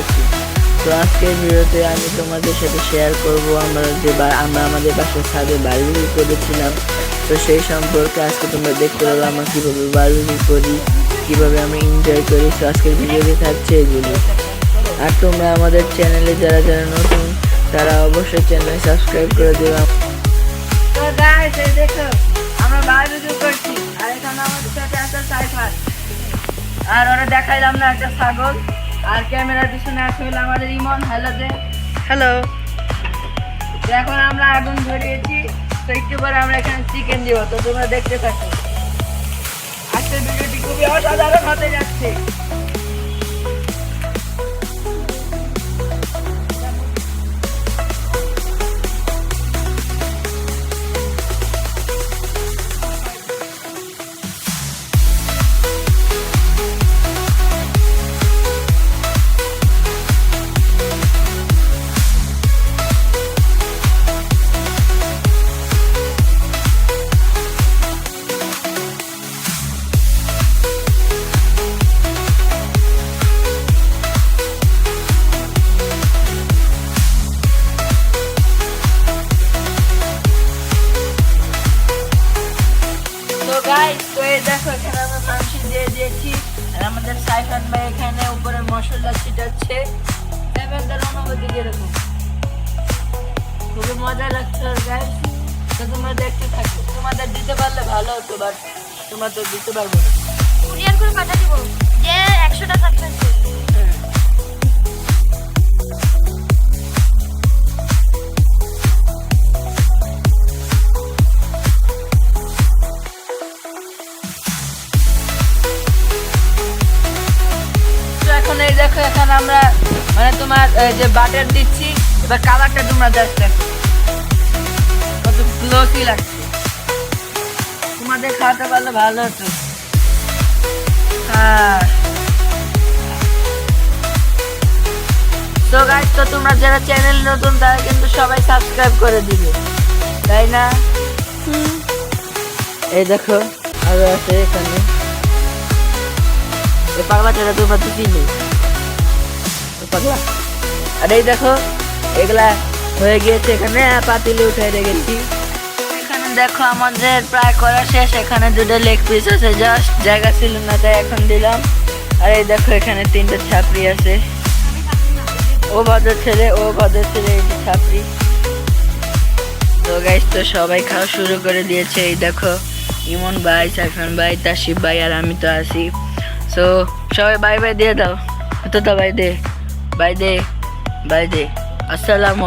আছি। তো আজকের ভিডিওতে আমি তোমাদের সাথে শেয়ার করব আমরা যে আমরা আমাদের বাসার ছাদে বারবিকিউ করেছিলাম। তো সেই সম্পর্কে আজকে তোমরা দেখতে পাবো আমরা কীভাবে বারবিকিউ করি, কীভাবে আমরা এনজয় করি। তো আজকের ভিডিওতে থাকছে এগুলি। আর তোমরা আমাদের চ্যানেলে যারা যারা নতুন, তারা অবশ্যই চ্যানেল সাবস্ক্রাইব করে দেবে দেখো, আমরা করছি। আর এখানে সাথে সাইফার আর ওরা দেখাইলাম না একটা ছাগল। আর ক্যামেরার পিছনে আছে হলো আমাদের ইমন। হ্যালো দে। হ্যালো এখন আমরা আগুন ধরিয়েছি তো একটু পরে আমরা এখানে চিকেন দিব তো তোমরা দেখতে থাকো। আজকের ভিডিওটি খুবই অসাধারণ হতে যাচ্ছে। দেখো, এখানে আমরা মাংস দিয়ে দিয়েছি, আর আমাদের সাইফান ভাই এখানে উপরে মশলা ছিটাচ্ছে। এবার অনুভূতি কীরকম খুবই মজা লাগছে গাইস তো তোমরা দেখতে থাকো। তোমাদের দিতে পারলে ভালো হতো বাট তোমরা তো দিতে পারব না। কুরিয়ার করে পাঠাতে দিব। দেখো এখন আমরা মানে তোমার এই যে বাটার দিচ্ছি এবার কালারটা তোমরা জাস্ট দেখো কত গ্লোসি লাগছে। তোমাদের খাওয়াতে পারলে ভালো হতো। হ্যাঁ তো গাইস তো তোমরা যারা চ্যানেল নতুন তারা কিন্তু সবাই সাবস্ক্রাইব করে দিবে। তাই না? এই দেখো আরও আছে এখানে। এই পাগলাটা তোমরা তো চিনি। তো পাগলা? আর এই দেখো, এগুলা হয়ে গিয়েছে এখানে, পাতিলে উঠে রেখেছি। এখানে দেখো আমাদের প্রায় করা শেষ, এখানে দুটো লেগ পিস আছে জাস্ট জায়গা ছিল না, তাই এখন দিলাম। আর এই দেখো এখানে তিনটে ছাপড়ি আছে। ও ভদ্র ছেলে, ও ভদ্র ছেলে, এই যে ছাপড়ি। তো গাইস তো সবাই খাওয়া শুরু করে দিয়েছে, এই দেখো। ইমন ভাই, সাইফান ভাই, তাসিফ ভাই, আর আমি তো আছি। সো সবাই বাই বাই দিয়ে দাও। তো তো বাই দে। বাই দে বাই দে আসসালামু